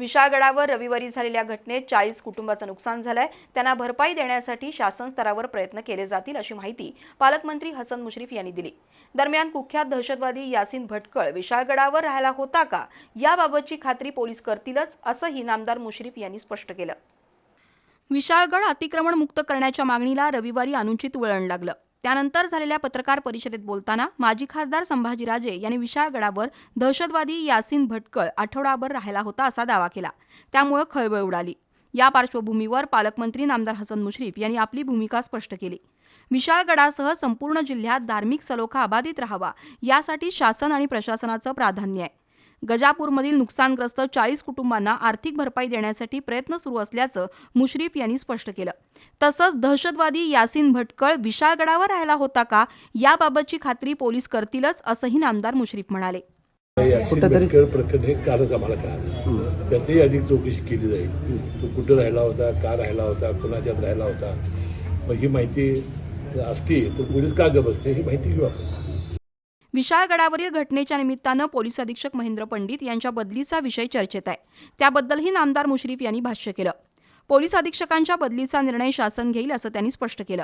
विशाळगडावर रविवारी झालेल्या घटनेत चाळीस कुटुंबाचं नुकसान झालंय. त्यांना भरपाई देण्यासाठी शासन स्तरावर प्रयत्न केले जातील अशी माहिती पालकमंत्री हसन मुश्रीफ यांनी दिली. दरम्यान कुख्यात दहशतवादी यासिन भटकळ विशाळगडावर राहायला होता का? याबाबतची खात्री पोलीस करतीलच असंही नामदार मुश्रीफ यांनी स्पष्ट केलं. विशाळगड अतिक्रमण मुक्त करण्याच्या मागणीला रविवारी अनुचित वळण लागलं. त्यानंतर झालेल्या पत्रकार परिषदेत बोलताना माजी खासदार संभाजीराजे यांनी विशाळगडावर दहशतवादी यासिन भटकळ आठवडाभर राहिला होता असा दावा केला. त्यामुळे खळबळ उडाली. या पार्श्वभूमीवर पालकमंत्री नामदार हसन मुश्रीफ यांनी आपली भूमिका स्पष्ट केली. विशाळगडासह संपूर्ण जिल्ह्यात धार्मिक सलोखा अबाधित राहावा यासाठी शासन आणि प्रशासनाचं प्राधान्य आहे. गजापूरमधील नुकसानग्रस्त चाळीस कुटुंबांना आर्थिक भरपाई देण्यासाठी प्रयत्न सुरू असल्याचं मुश्रीफ यांनी स्पष्ट केलं. तसंच दहशतवादी यासिन भटकळ विशाळगडावर राहायला होता का? याबाबतची खात्री पोलीस करतीलच असंही नामदार मुश्रीफ म्हणाले. कुठेतरी खेळ प्रकरण हे कालच आम्हाला कळालं. त्याचीही अधिक चौकशी केली जाईल. तो कुठं राहिला होता का राहिला होता कुणाच्यात राहिला होता? मग ही माहिती असती तर पोलीस का गप असते ही माहिती घेऊ आपण. विशाळगडावरील घटनेच्या निमित्तानं पोलीस अधीक्षक महेंद्र पंडित यांच्या बदलीचा विषय चर्चेत आहे. त्याबद्दलही नामदार मुश्रीफ यांनी भाष्य केलं. पोलीस अधीक्षकांच्या बदलीचा निर्णय शासन घेईल असं त्यांनी स्पष्ट केलं.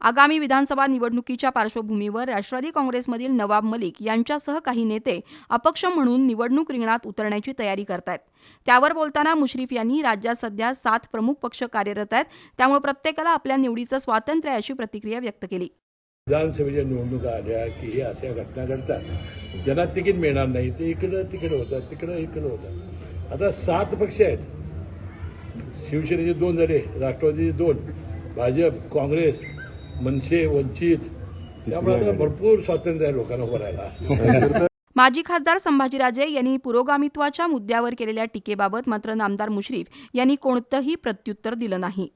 आगामी विधानसभा निवडणुकीच्या पार्श्वभूमीवर राष्ट्रवादी काँग्रेसमधील नवाब मलिक यांच्यासह काही नेते अपक्ष म्हणून निवडणूक रिंगणात उतरण्याची तयारी करतायत. त्यावर बोलताना मुश्रीफ यांनी राज्यात सध्या सात प्रमुख पक्ष कार्यरत आहेत त्यामुळे प्रत्येकाला आपल्या निवडीचं स्वातंत्र्य अशी प्रतिक्रिया व्यक्त केली. विधानसभेच्या निवडणुका आल्या की हे अशा घटना घडतात. ज्यांना तिकीट मिळणार नाही ते इकडं तिकडं होतात तिकडं इकडं होतात. आता सात पक्ष आहेत. शिवसेनेचे दोन झाले राष्ट्रवादीचे दोन भाजप काँग्रेस मनसे वंचित. त्यामुळे आता भरपूर स्वातंत्र्य आहे लोकांना उभं माजी खासदार संभाजीराजे यांनी पुरोगामित्वाच्या मुद्द्यावर केलेल्या टीकेबाबत मात्र नामदार मुश्रीफ यांनी कोणतंही प्रत्युत्तर दिलं नाही.